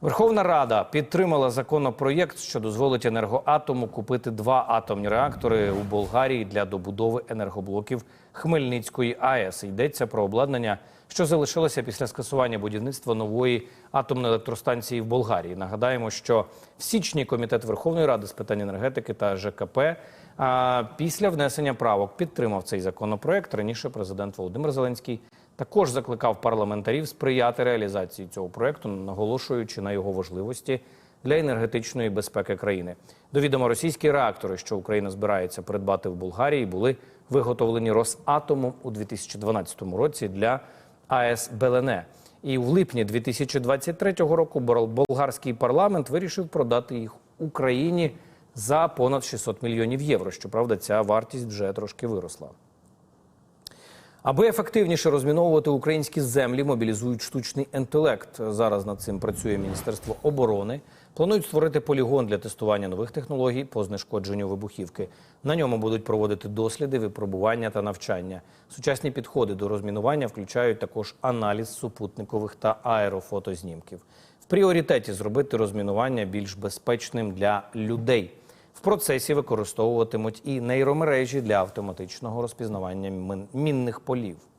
Верховна Рада підтримала законопроєкт, що дозволить енергоатому купити два атомні реактори у Болгарії для добудови енергоблоків Хмельницької АЕС. Йдеться про обладнання, що залишилося після скасування будівництва нової атомної електростанції в Болгарії. Нагадаємо, що в січні комітет Верховної Ради з питань енергетики та ЖКП після внесення правок підтримав цей законопроект. Раніше президент Володимир Зеленський також закликав парламентарів сприяти реалізації цього проекту, наголошуючи на його важливості для енергетичної безпеки країни. До відома російські реактори, що Україна збирається придбати в Болгарії, були виготовлені Росатомом у 2012 році для АЕС Белене. І в липні 2023 року болгарський парламент вирішив продати їх Україні за понад 600 мільйонів євро. Щоправда, ця вартість вже трошки виросла. Аби ефективніше розміновувати українські землі, мобілізують штучний інтелект. Зараз над цим працює Міністерство оборони. Планують створити полігон для тестування нових технологій по знешкодженню вибухівки. На ньому будуть проводити досліди, випробування та навчання. Сучасні підходи до розмінування включають також аналіз супутникових та аерофотознімків. В пріоритеті зробити розмінування більш безпечним для людей. В процесі використовуватимуть і нейромережі для автоматичного розпізнавання мінних полів.